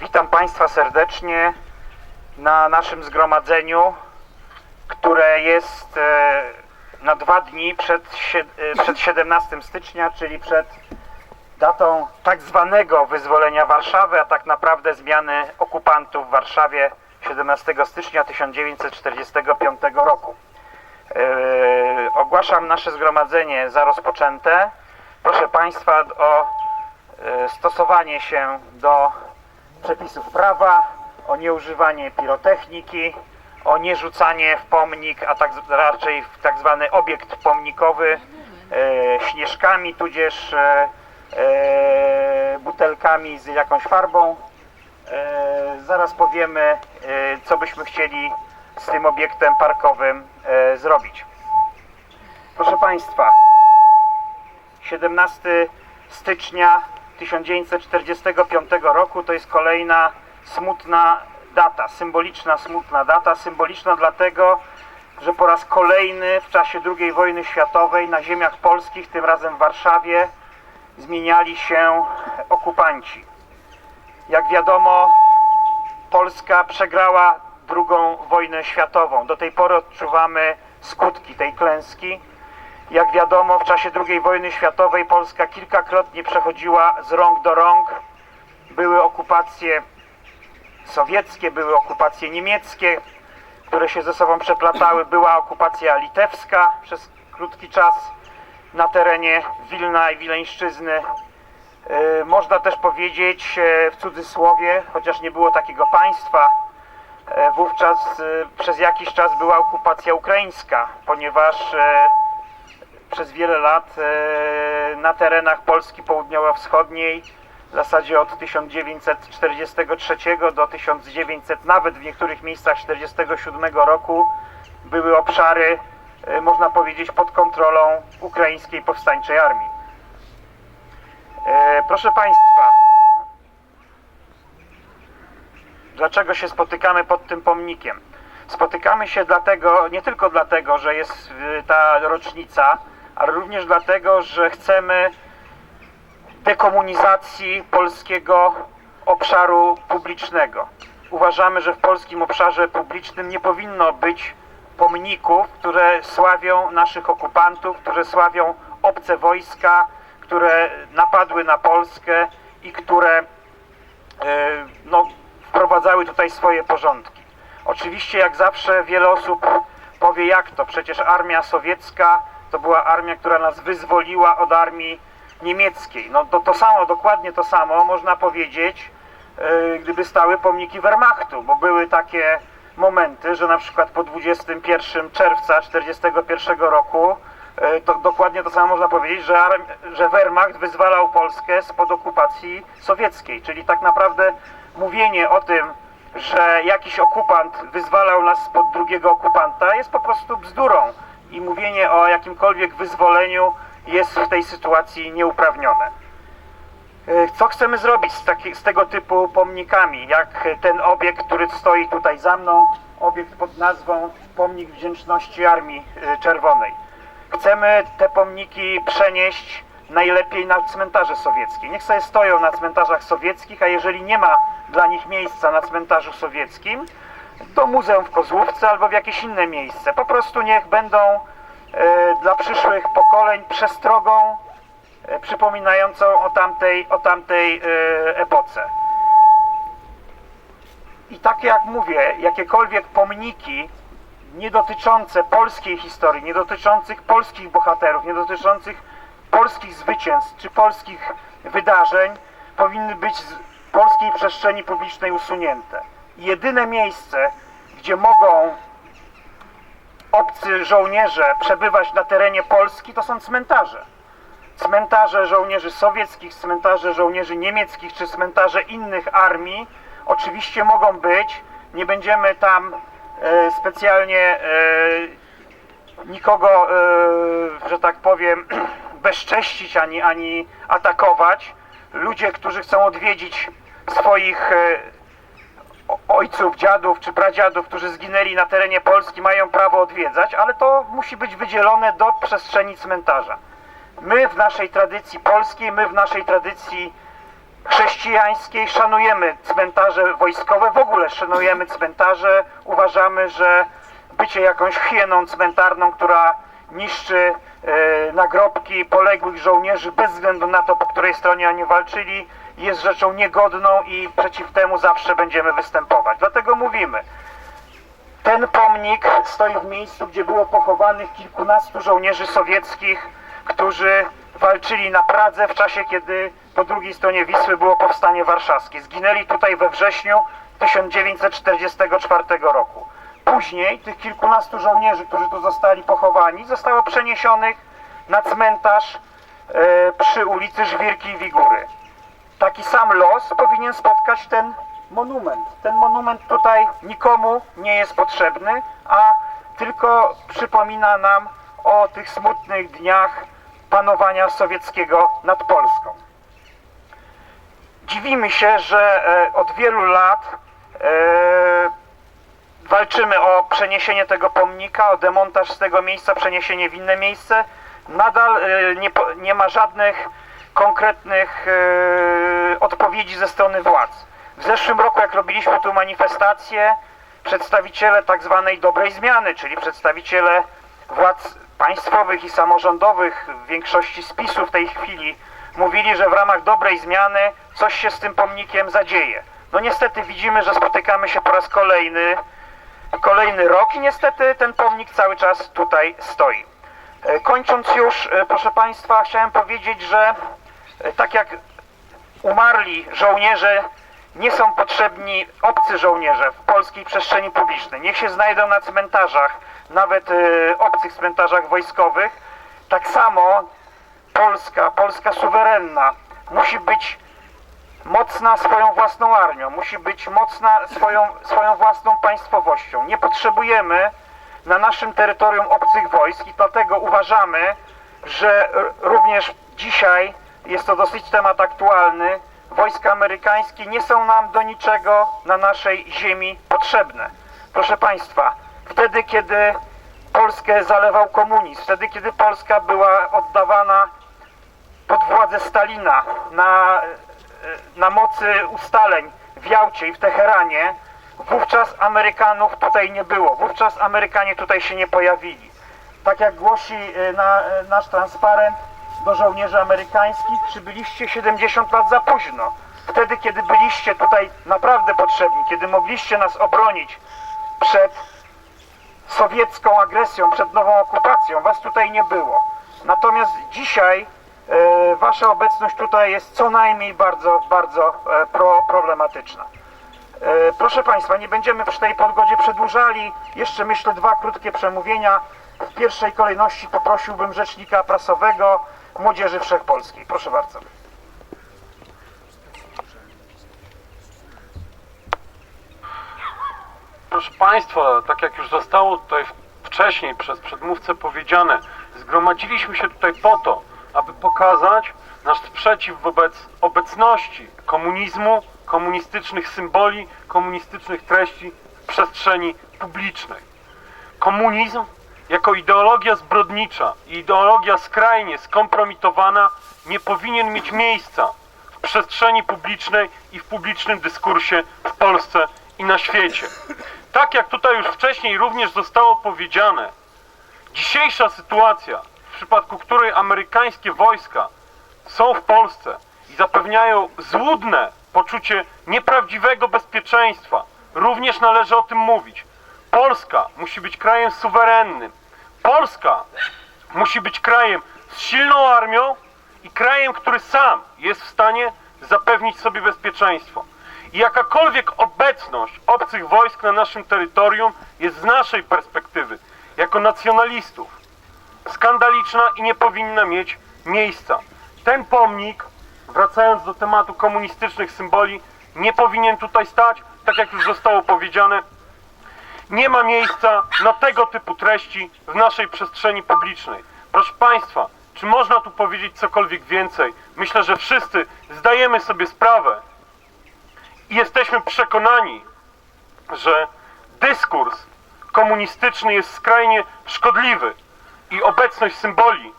Witam Państwa serdecznie na naszym zgromadzeniu, które jest e, na dwa dni przed, e, przed 17 stycznia, czyli przed datą tak zwanego wyzwolenia Warszawy, a tak naprawdę zmiany okupantów w Warszawie 17 stycznia 1945 roku. E, ogłaszam nasze zgromadzenie za rozpoczęte. Proszę Państwa o stosowanie się do przepisów prawa, o nieużywanie pirotechniki, o nierzucanie w pomnik, a tak raczej w tak zwany obiekt pomnikowy e, śnieżkami, tudzież e, e, butelkami z jakąś farbą. E, zaraz powiemy, e, co byśmy chcieli z tym obiektem parkowym e, zrobić. Proszę Państwa, 17 stycznia 1945 roku to jest kolejna smutna data, symboliczna, smutna data. Symboliczna dlatego, że po raz kolejny w czasie II wojny światowej na ziemiach polskich, tym razem w Warszawie, zmieniali się okupanci. Jak wiadomo, Polska przegrała II wojnę światową. Do tej pory odczuwamy skutki tej klęski. Jak wiadomo, w czasie II wojny światowej Polska kilkakrotnie przechodziła z rąk do rąk. Były okupacje sowieckie, były okupacje niemieckie, które się ze sobą przeplatały. Była okupacja litewska przez krótki czas na terenie Wilna i Wileńszczyzny. Yy, Można też powiedzieć e, w cudzysłowie, chociaż nie było takiego państwa, e, wówczas e, przez jakiś czas była okupacja ukraińska, ponieważ e, przez wiele lat e, na terenach Polski Południowo-Wschodniej, w zasadzie od 1943 do 1900, nawet w niektórych miejscach 1947 roku, były obszary, e, można powiedzieć, pod kontrolą ukraińskiej powstańczej armii. E, Proszę Państwa, dlaczego się spotykamy pod tym pomnikiem? Spotykamy się dlatego, nie tylko dlatego, że jest ta rocznica, ale również dlatego, że chcemy dekomunizacji polskiego obszaru publicznego. Uważamy, że w polskim obszarze publicznym nie powinno być pomników, które sławią naszych okupantów, które sławią obce wojska, które napadły na Polskę i które e, no, wprowadzały tutaj swoje porządki. Oczywiście, jak zawsze, wiele osób powie, jak to? Przecież armia sowiecka to była armia, która nas wyzwoliła od armii niemieckiej. No to, to samo, dokładnie to samo można powiedzieć, e, gdyby stały pomniki Wehrmachtu, bo były takie momenty, że na przykład po 21 czerwca 1941 roku e, to dokładnie to samo można powiedzieć, że, że Wehrmacht wyzwalał Polskę spod okupacji sowieckiej, czyli tak naprawdę mówienie o tym, że jakiś okupant wyzwalał nas spod drugiego okupanta jest po prostu bzdurą i mówienie o jakimkolwiek wyzwoleniu jest w tej sytuacji nieuprawnione. E, Co chcemy zrobić z, taki, z tego typu pomnikami, jak ten obiekt, który stoi tutaj za mną, obiekt pod nazwą Pomnik Wdzięczności Armii e, Czerwonej. Chcemy te pomniki przenieść najlepiej na cmentarze sowieckie. Niech sobie stoją na cmentarzach sowieckich, a jeżeli nie ma dla nich miejsca na cmentarzu sowieckim, to muzeum w Kozłówce albo w jakieś inne miejsce. Po prostu niech będą e, dla przyszłych pokoleń przestrogą e, przypominającą o tamtej, o tamtej e, epoce. I tak jak mówię, jakiekolwiek pomniki nie dotyczące polskiej historii, nie dotyczących polskich bohaterów, nie dotyczących polskich zwycięstw czy polskich wydarzeń powinny być z polskiej przestrzeni publicznej usunięte. Jedyne miejsce, gdzie mogą obcy żołnierze przebywać na terenie Polski, to są cmentarze. Cmentarze żołnierzy sowieckich, cmentarze żołnierzy niemieckich czy cmentarze innych armii oczywiście mogą być. Nie będziemy tam e, specjalnie e, nikogo, e, że tak powiem, bezcześcić ani, ani atakować. Ludzie, którzy chcą odwiedzić swoich e, ojców, dziadów czy pradziadów, którzy zginęli na terenie Polski, mają prawo odwiedzać, ale to musi być wydzielone do przestrzeni cmentarza. My w naszej tradycji polskiej, my w naszej tradycji chrześcijańskiej szanujemy cmentarze wojskowe, w ogóle szanujemy cmentarze. Uważamy, że bycie jakąś hieną cmentarną, która niszczy e, nagrobki poległych żołnierzy bez względu na to, po której stronie oni walczyli, jest rzeczą niegodną i przeciw temu zawsze będziemy występować. Dlatego mówimy, ten pomnik stoi w miejscu, gdzie było pochowanych kilkunastu żołnierzy sowieckich, którzy walczyli na Pradze w czasie, kiedy po drugiej stronie Wisły było powstanie warszawskie. Zginęli tutaj we wrześniu 1944 roku. Później tych kilkunastu żołnierzy, którzy tu zostali pochowani, zostało przeniesionych na cmentarz e, przy ulicy Żwirki i Wigury taki sam los powinien spotkać ten monument. Ten monument tutaj nikomu nie jest potrzebny, a tylko przypomina nam o tych smutnych dniach panowania sowieckiego nad Polską. Dziwimy się, że e, od wielu lat e, walczymy o przeniesienie tego pomnika, o demontaż z tego miejsca, przeniesienie w inne miejsce. Nadal e, nie, nie ma żadnych konkretnych e, odpowiedzi ze strony władz. W zeszłym roku, jak robiliśmy tu manifestację, przedstawiciele tak zwanej dobrej zmiany, czyli przedstawiciele władz państwowych i samorządowych, w większości spisu w tej chwili, mówili, że w ramach dobrej zmiany coś się z tym pomnikiem zadzieje. No niestety widzimy, że spotykamy się po raz kolejny kolejny rok i niestety ten pomnik cały czas tutaj stoi. E, Kończąc już, e, proszę Państwa, chciałem powiedzieć, że tak jak umarli żołnierze nie są potrzebni obcy żołnierze w polskiej przestrzeni publicznej. Niech się znajdą na cmentarzach, nawet e, obcych cmentarzach wojskowych. Tak samo Polska, Polska suwerenna musi być mocna swoją własną armią, musi być mocna swoją, swoją własną państwowością. Nie potrzebujemy na naszym terytorium obcych wojsk i dlatego uważamy, że również dzisiaj jest to dosyć temat aktualny. Wojska amerykańskie nie są nam do niczego na naszej ziemi potrzebne. Proszę Państwa, wtedy kiedy Polskę zalewał komunizm, wtedy kiedy Polska była oddawana pod władzę Stalina na, e, na mocy ustaleń w Jałcie i w Teheranie, wówczas Amerykanów tutaj nie było. Wówczas Amerykanie tutaj się nie pojawili. Tak jak głosi e, na, e, nasz transparent do żołnierzy amerykańskich, przybyliście 70 lat za późno. Wtedy, kiedy byliście tutaj naprawdę potrzebni, kiedy mogliście nas obronić przed sowiecką agresją, przed nową okupacją, was tutaj nie było. Natomiast dzisiaj e, wasza obecność tutaj jest co najmniej bardzo, bardzo e, pro, problematyczna. E, proszę Państwa, nie będziemy przy tej podgodzie przedłużali. Jeszcze myślę dwa krótkie przemówienia. W pierwszej kolejności poprosiłbym rzecznika prasowego Młodzieży Wszechpolskiej. Proszę bardzo. Proszę Państwa, tak jak już zostało tutaj wcześniej przez przedmówcę powiedziane, zgromadziliśmy się tutaj po to, aby pokazać nasz sprzeciw wobec obecności komunizmu, komunistycznych symboli, komunistycznych treści w przestrzeni publicznej. Komunizm jako ideologia zbrodnicza i ideologia skrajnie skompromitowana nie powinien mieć miejsca w przestrzeni publicznej i w publicznym dyskursie w Polsce i na świecie. Tak jak tutaj już wcześniej również zostało powiedziane, dzisiejsza sytuacja, w przypadku której amerykańskie wojska są w Polsce i zapewniają złudne poczucie nieprawdziwego bezpieczeństwa, również należy o tym mówić. Polska musi być krajem suwerennym. Polska musi być krajem z silną armią i krajem, który sam jest w stanie zapewnić sobie bezpieczeństwo. I jakakolwiek obecność obcych wojsk na naszym terytorium jest z naszej perspektywy, jako nacjonalistów, skandaliczna i nie powinna mieć miejsca. Ten pomnik, wracając do tematu komunistycznych symboli, nie powinien tutaj stać, tak jak już zostało powiedziane, nie ma miejsca na tego typu treści w naszej przestrzeni publicznej. Proszę Państwa, czy można tu powiedzieć cokolwiek więcej? Myślę, że wszyscy zdajemy sobie sprawę i jesteśmy przekonani, że dyskurs komunistyczny jest skrajnie szkodliwy i obecność symboli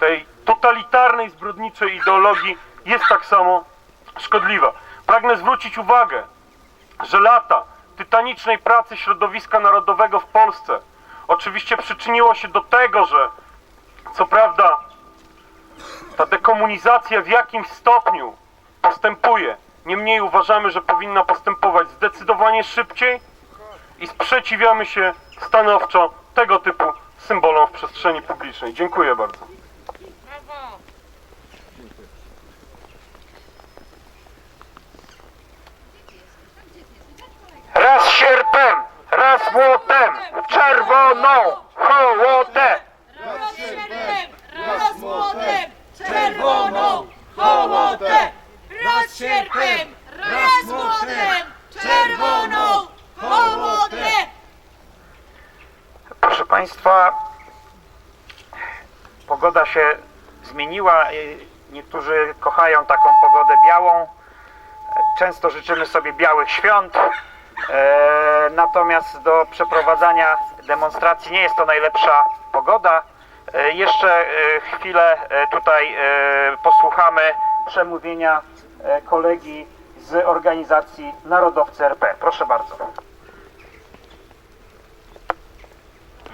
tej totalitarnej, zbrodniczej ideologii jest tak samo szkodliwa. Pragnę zwrócić uwagę, że lata tytanicznej pracy środowiska narodowego w Polsce oczywiście przyczyniło się do tego, że co prawda ta dekomunizacja w jakimś stopniu postępuje. Niemniej uważamy, że powinna postępować zdecydowanie szybciej i sprzeciwiamy się stanowczo tego typu symbolom w przestrzeni publicznej. Dziękuję bardzo. Raz sierpem, raz młotem, czerwoną hołotę. Raz sierpem, raz młotem, czerwoną hołotę. Raz sierpem, raz młotem, czerwoną hołotę. Proszę Państwa, pogoda się zmieniła. Niektórzy kochają taką pogodę białą. Często życzymy sobie białych świąt. E, Natomiast do przeprowadzania demonstracji nie jest to najlepsza pogoda. E, Jeszcze e, chwilę tutaj posłuchamy przemówienia kolegi z organizacji Narodowcy RP. Proszę bardzo.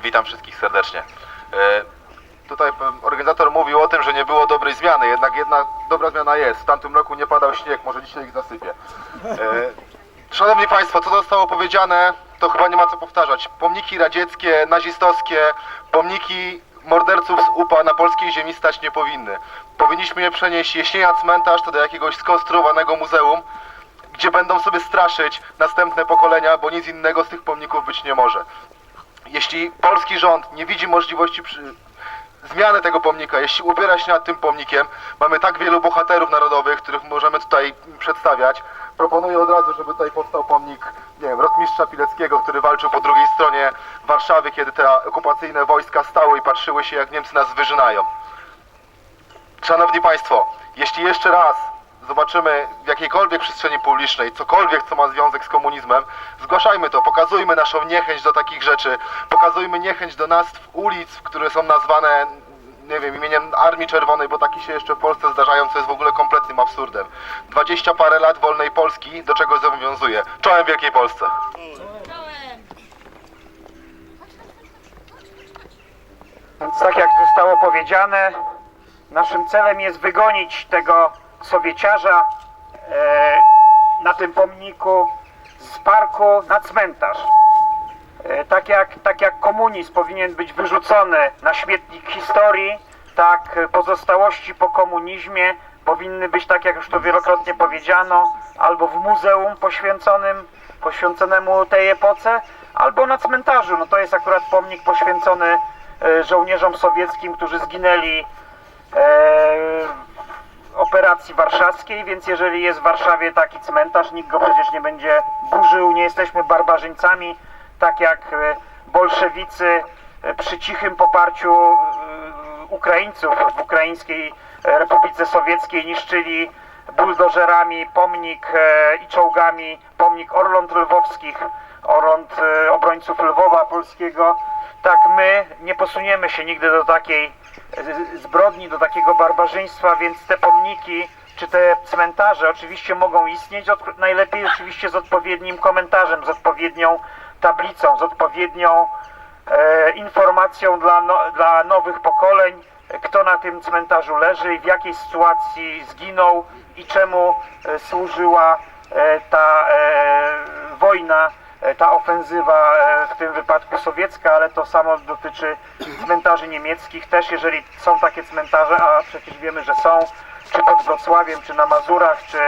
Witam wszystkich serdecznie. Tutaj organizator mówił o tym, że nie było dobrej zmiany, jednak jedna dobra zmiana jest. W tamtym roku nie padał śnieg, może dzisiaj ich zasypie. Szanowni Państwo, co zostało powiedziane, to chyba nie ma co powtarzać. Pomniki radzieckie, nazistowskie, pomniki morderców z UPA na polskiej ziemi stać nie powinny. Powinniśmy je przenieść, jeśli nie na cmentarz, to do jakiegoś skonstruowanego muzeum, gdzie będą sobie straszyć następne pokolenia, bo nic innego z tych pomników być nie może jeśli polski rząd nie widzi możliwości przy... zmiany tego pomnika, jeśli upiera się nad tym pomnikiem, mamy tak wielu bohaterów narodowych, których możemy tutaj przedstawiać, proponuję od razu, żeby tutaj powstał pomnik, nie wiem, rotmistrza Pileckiego, który walczył po drugiej stronie Warszawy, kiedy te okupacyjne wojska stały i patrzyły się, jak Niemcy nas wyżynają. Szanowni Państwo, jeśli jeszcze raz zobaczymy w jakiejkolwiek przestrzeni publicznej cokolwiek, co ma związek z komunizmem, zgłaszajmy to, pokazujmy naszą niechęć do takich rzeczy, pokazujmy niechęć do nazw ulic, które są nazwane, nie wiem, imieniem Armii Czerwonej, bo takie się jeszcze w Polsce zdarzają, co jest w ogóle kompletnym absurdem. Dwadzieścia parę lat wolnej Polski do czego zobowiązuje? Czołem Wielkiej Polsce! Więc tak jak zostało powiedziane, naszym celem jest wygonić tego sowieciarza e, na tym pomniku z parku na cmentarz. E, tak, jak, tak jak komunizm powinien być wyrzucony na śmietnik historii, tak pozostałości po komunizmie powinny być, tak jak już to wielokrotnie powiedziano, albo w muzeum poświęconym, poświęconemu tej epoce, albo na cmentarzu. No to jest akurat pomnik poświęcony e, żołnierzom sowieckim, którzy zginęli operacji warszawskiej, więc jeżeli jest w Warszawie taki cmentarz, nikt go przecież nie będzie burzył, nie jesteśmy barbarzyńcami, tak jak e, bolszewicy e, przy cichym poparciu e, Ukraińców w Ukraińskiej Republice Sowieckiej niszczyli buldożerami pomnik i czołgami pomnik Orląt Lwowskich, Orląt obrońców Lwowa Polskiego. Tak my nie posuniemy się nigdy do takiej zbrodni, do takiego barbarzyństwa, więc te pomniki czy te cmentarze oczywiście mogą istnieć, najlepiej oczywiście z odpowiednim komentarzem, z odpowiednią tablicą, z odpowiednią e, informacją dla, no, dla nowych pokoleń, kto na tym cmentarzu leży w jakiej sytuacji zginął i czemu e, służyła e, ta e, wojna, ta ofensywa, e, w tym wypadku sowiecka, ale to samo dotyczy cmentarzy niemieckich też, jeżeli są takie cmentarze, a przecież wiemy, że są, czy pod Wrocławiem, czy na Mazurach, czy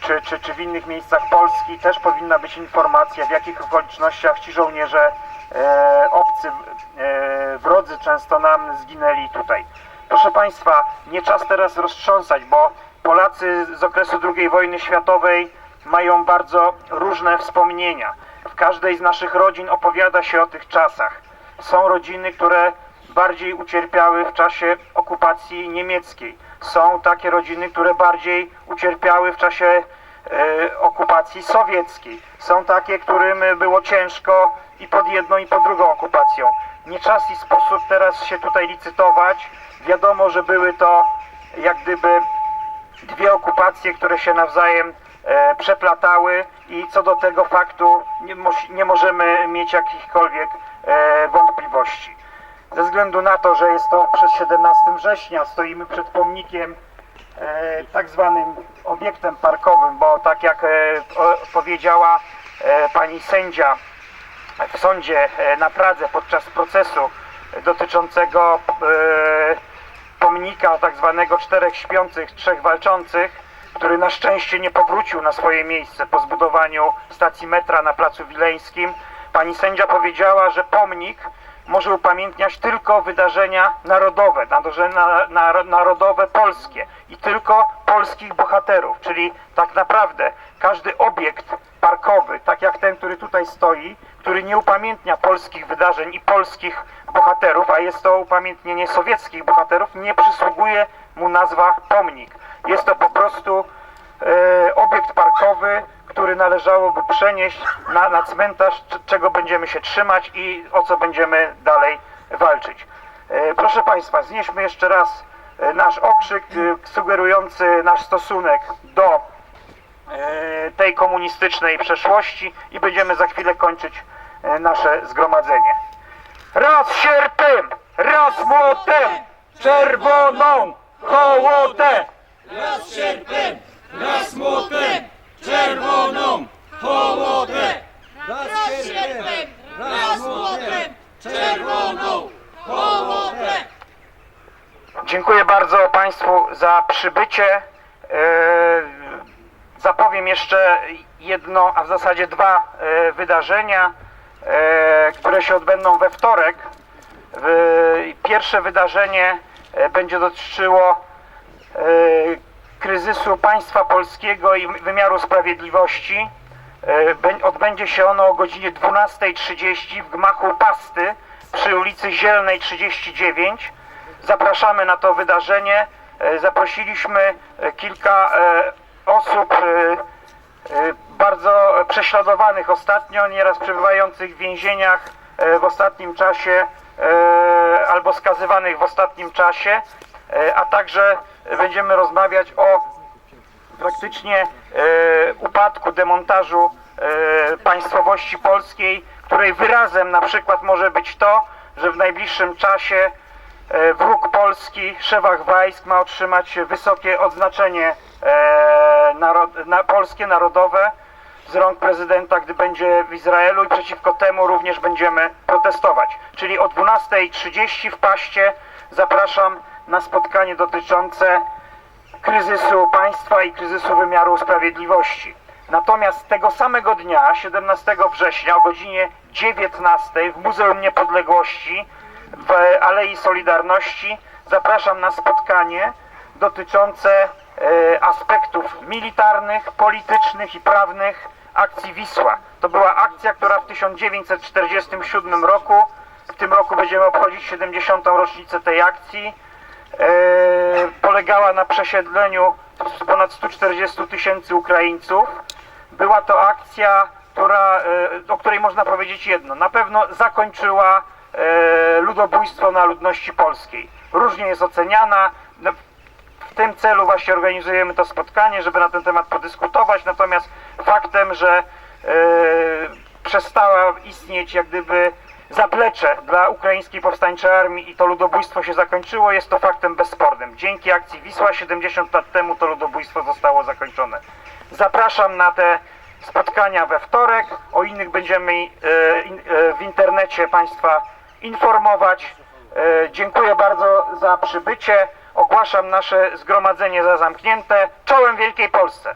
czy, czy, czy w innych miejscach Polski też powinna być informacja, w jakich okolicznościach ci żołnierze e, obcy, e, wrodzy często nam zginęli tutaj. Proszę Państwa, nie czas teraz roztrząsać, bo Polacy z okresu II wojny światowej mają bardzo różne wspomnienia. W każdej z naszych rodzin opowiada się o tych czasach. Są rodziny, które bardziej ucierpiały w czasie okupacji niemieckiej. Są takie rodziny, które bardziej ucierpiały w czasie e, okupacji sowieckiej. Są takie, którym było ciężko i pod jedną i pod drugą okupacją. Nie czas i sposób teraz się tutaj licytować, Wiadomo, że były to jak gdyby dwie okupacje, które się nawzajem przeplatały i co do tego faktu nie, nie możemy mieć jakichkolwiek e, wątpliwości. Ze względu na to, że jest to przez 17 września, stoimy przed pomnikiem e, tak zwanym obiektem parkowym, bo tak jak e, powiedziała e, pani sędzia w sądzie e, na Pradze podczas procesu dotyczącego e, pomnika tak zwanego czterech śpiących, trzech walczących, który na szczęście nie powrócił na swoje miejsce po zbudowaniu stacji metra na Placu Wileńskim. Pani sędzia powiedziała, że pomnik może upamiętniać tylko wydarzenia narodowe, narodowe polskie i tylko polskich bohaterów, czyli tak naprawdę każdy obiekt parkowy, tak jak ten, który tutaj stoi, który nie upamiętnia polskich wydarzeń i polskich bohaterów, a jest to upamiętnienie sowieckich bohaterów, nie przysługuje mu nazwa pomnik. Jest to po prostu e, obiekt parkowy, który należałoby przenieść na, na cmentarz, czego będziemy się trzymać i o co będziemy dalej walczyć. E, proszę Państwa, znieśmy jeszcze raz e, nasz okrzyk e, sugerujący nasz stosunek do e, tej komunistycznej przeszłości i będziemy za chwilę kończyć e, nasze zgromadzenie. Raz sierpem, raz młotem, czerwoną hołotę! Raz sierpem, raz młotem, czerwoną hołotę. Raz sierpem, raz młotem, czerwoną hołotę. Dziękuję bardzo Państwu za przybycie. E, Zapowiem jeszcze jedno, a w zasadzie dwa e, wydarzenia, e, które się odbędą we wtorek. Pierwsze wydarzenie będzie dotyczyło kryzysu państwa polskiego i wymiaru sprawiedliwości. E, bę- Odbędzie się ono o godzinie 12.30 w gmachu Pasty przy ulicy Zielnej 39. Zapraszamy na to wydarzenie. E, Zaprosiliśmy e, kilka e, osób e, e, bardzo prześladowanych ostatnio, nieraz przebywających w więzieniach e, w ostatnim czasie e, albo skazywanych w ostatnim czasie, e, a także będziemy rozmawiać o praktycznie e, upadku, demontażu e, państwowości polskiej, której wyrazem na przykład może być to, że w najbliższym czasie e, wróg polski, szewach wojsk ma otrzymać wysokie odznaczenie e, narod, na, polskie, narodowe z rąk prezydenta, gdy będzie w Izraelu i przeciwko temu również będziemy protestować. Czyli o 12.30 w Paście zapraszam na spotkanie dotyczące kryzysu państwa i kryzysu wymiaru sprawiedliwości. Natomiast tego samego dnia, 17 września o godzinie 19 w Muzeum Niepodległości w Alei Solidarności zapraszam na spotkanie dotyczące e, aspektów militarnych, politycznych i prawnych akcji Wisła. To była akcja, która w 1947 roku, w tym roku będziemy obchodzić 70. rocznicę tej akcji, polegała na przesiedleniu ponad 140 tysięcy Ukraińców. Była to akcja, która, e, o której można powiedzieć jedno. Na pewno zakończyła e, ludobójstwo na ludności polskiej. Różnie jest oceniana. No, W tym celu właśnie organizujemy to spotkanie, żeby na ten temat podyskutować. Natomiast faktem, że przestała istnieć jak gdyby zaplecze dla ukraińskiej powstańczej armii i to ludobójstwo się zakończyło, jest to faktem bezspornym. Dzięki akcji Wisła 70 lat temu to ludobójstwo zostało zakończone. Zapraszam na te spotkania we wtorek. O innych będziemy e, e, w internecie Państwa informować. E, dziękuję bardzo za przybycie. Ogłaszam nasze zgromadzenie za zamknięte. Czołem Wielkiej Polsce!